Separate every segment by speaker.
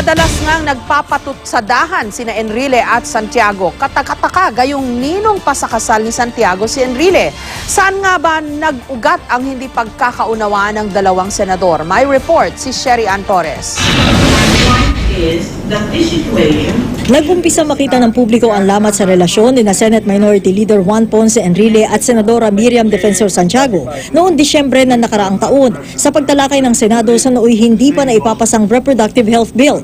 Speaker 1: Madalas ngang nagpapatutsadahan sina Enrile at Santiago. Katakataka gayong ninong pa sa kasal ni Santiago si Enrile. Saan nga ba nag-ugat ang hindi pagkakaunawaan ng dalawang senador? May report si Sherry Ann Torres.
Speaker 2: Nag-umpisa makita ng publiko ang lamat sa relasyon ni na Senate Minority Leader Juan Ponce Enrile at Senadora Miriam Defensor Santiago noong Disyembre na nakaraang taon sa pagtalakay ng Senado sa nooy hindi pa na ipapasang Reproductive Health Bill.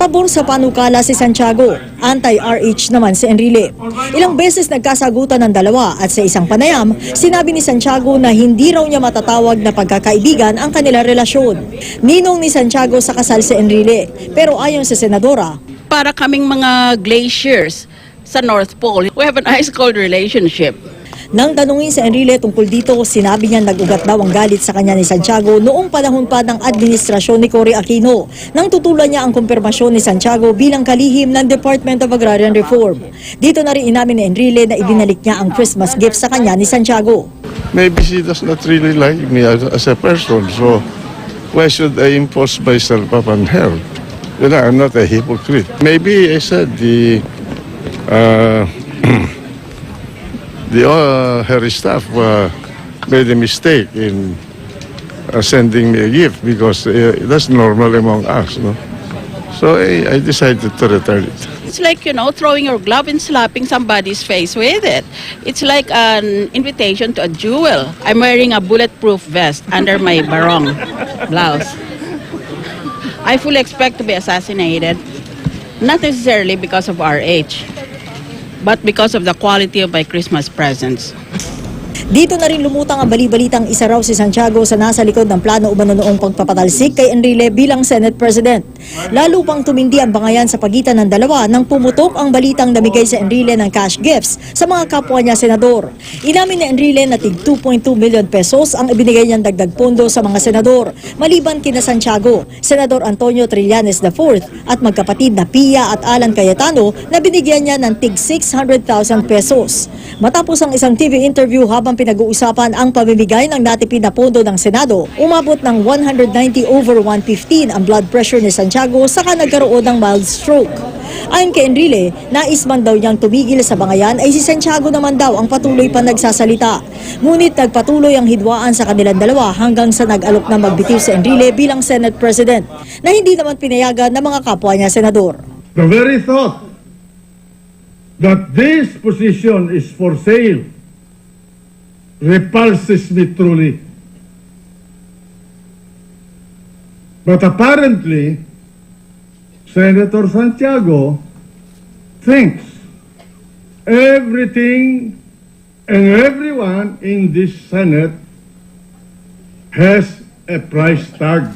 Speaker 2: Pabor sa panukala si Santiago, anti-RH naman si Enrile. Ilang beses nagkasagutan ng dalawa at sa isang panayam, sinabi ni Santiago na hindi raw niya matatawag na pagkakaibigan ang kanilang relasyon. Ninong ni Santiago sa kasal si Enrile, pero ayon sa Senadora,
Speaker 3: para kaming mga glaciers sa North Pole. We have an ice-cold relationship.
Speaker 2: Nang tanungin sa Enrile tungkol dito, sinabi niya nag-ugat daw ang galit sa kanya ni Santiago noong panahon pa ng administrasyon ni Cory Aquino nang tutulan niya ang kumpirmasyon ni Santiago bilang kalihim ng Department of Agrarian Reform. Dito na rin inamin ni Enrile na ibinalik niya ang Christmas gift sa kanya ni Santiago.
Speaker 4: maybe she does not really like me as a person. So why should I impose myself upon her? You know, I'm not a hypocrite. Maybe I said the uh, the uh, her staff uh, made a mistake in uh, sending me a gift because uh, that's normal among us, no. So I, I decided to return it.
Speaker 3: It's like, you know, throwing your glove and slapping somebody's face with it. It's like an invitation to a duel. I'm wearing a bulletproof vest under my barong blouse. I fully expect to be assassinated, not necessarily because of our age, but because of the quality of my Christmas presents.
Speaker 2: Dito na rin lumutang ang bali-balitang isa raw si Santiago sa nasa likod ng plano umano noong pagpapatalsik kay Enrile bilang Senate President. Lalo pang tumindi ang bangayan sa pagitan ng dalawa nang pumutok ang balitang namigay sa Enrile ng cash gifts sa mga kapwa niya senador. Inamin ni Enrile na tig 2.2 million pesos ang ibinigay niyang dagdag pondo sa mga senador, maliban kina Santiago, Senador Antonio Trillanes IV at magkapatid na Pia at Alan Cayetano na binigyan niya ng tig 600,000 pesos. Matapos ang isang TV interview habang pinag-uusapan ang pamimigay ng natipid na pondo ng Senado, umabot ng 190 over 115 ang blood pressure ni Santiago saka nagkaroon ng mild stroke. Ayon kay Enrile, nais man daw niyang tumigil sa bangayan ay si Santiago naman daw ang patuloy pa nagsasalita. Ngunit nagpatuloy ang hidwaan sa kanilang dalawa hanggang sa nag-alok na magbitiw sa Enrile bilang Senate President na hindi naman pinayagan ng mga kapwa niya senador.
Speaker 5: The very thought that this position is for sale repulses me truly. But apparently, Senator Santiago thinks everything and everyone in this Senate has a price tag.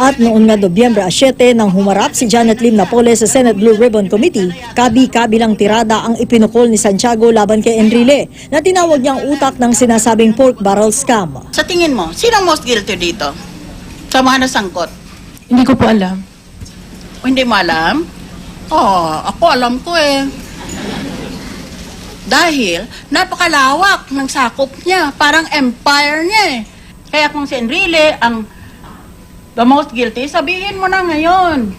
Speaker 2: At noon nga Nobyembre 7 nang humarap si Janet Lim Napole sa Senate Blue Ribbon Committee, kabi-kabilang tirada ang ipinukol ni Santiago laban kay Enrile na tinawag niyang utak ng sinasabing pork barrel scam.
Speaker 3: Sa tingin mo, sino most guilty dito? Sa mga nasangkot?
Speaker 6: Hindi ko po alam.
Speaker 3: O hindi mo alam? Oh, ako alam ko eh. Dahil napakalawak ng sakop niya, parang empire niya eh. Kaya kung si Enrile ang the most guilty, sabihin mo na ngayon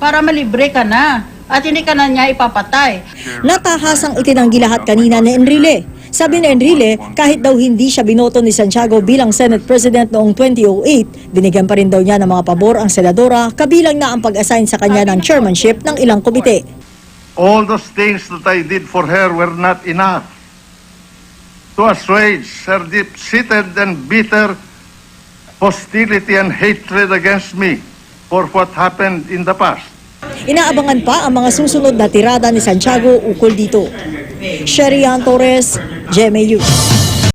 Speaker 3: para malibre ka na at hindi ka na niya ipapatay.
Speaker 2: Natahasang itinanggi lahat kanina ni Enrile. Sabi ni Enrile, kahit daw hindi siya binoto ni Santiago bilang Senate President noong 2008, binigyan pa rin daw niya ng mga pabor ang senadora, kabilang na ang pag-assign sa kanya ng chairmanship ng ilang komite.
Speaker 7: all those things that I did for her were not enough to assuage her deep-seated and bitter hostility and hatred against me for what happened in the past.
Speaker 2: Inaabangan pa ang mga susunod na tirada ni Santiago ukol dito. Sherry Ann Torres, GMA News.